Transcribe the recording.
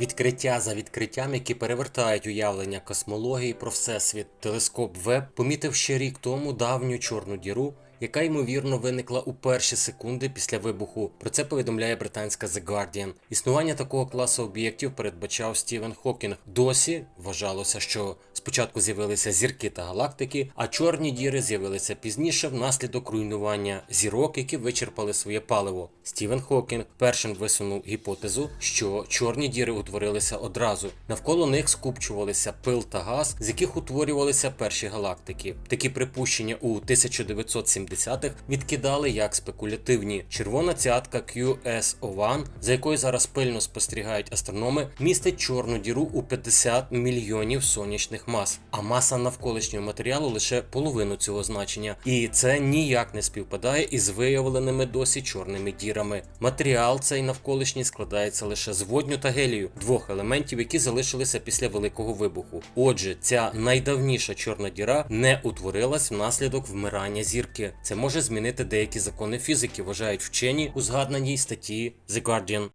Відкриття за відкриттям, які перевертають уявлення космології про всесвіт. Телескоп Веб помітив ще рік тому давню чорну діру, яка ймовірно виникла у перші секунди після вибуху. Про це повідомляє британська The Guardian. Існування такого класу об'єктів передбачав Стівен Хокінг. Досі вважалося, що спочатку з'явилися зірки та галактики, а чорні діри з'явилися пізніше внаслідок руйнування зірок, які вичерпали своє паливо. Стівен Хокінг першим висунув гіпотезу, що чорні діри утворилися одразу. Навколо них скупчувалися пил та газ, з яких утворювалися перші галактики. Такі припущення у 1970-х відкидали як спекулятивні. Червона цятка QS-01, за якою зараз пильно спостерігають астрономи, містить чорну діру у 50 мільйонів сонячних мас, а маса навколишнього матеріалу лише половину цього значення. І це ніяк не співпадає із виявленими досі чорними дірами. Матеріал цей навколишній складається лише з водню та гелію, двох елементів, які залишилися після великого вибуху. Отже, ця найдавніша чорна діра не утворилась внаслідок вмирання зірки. Це може змінити деякі закони фізики, вважають вчені у згаданій статті The Guardian.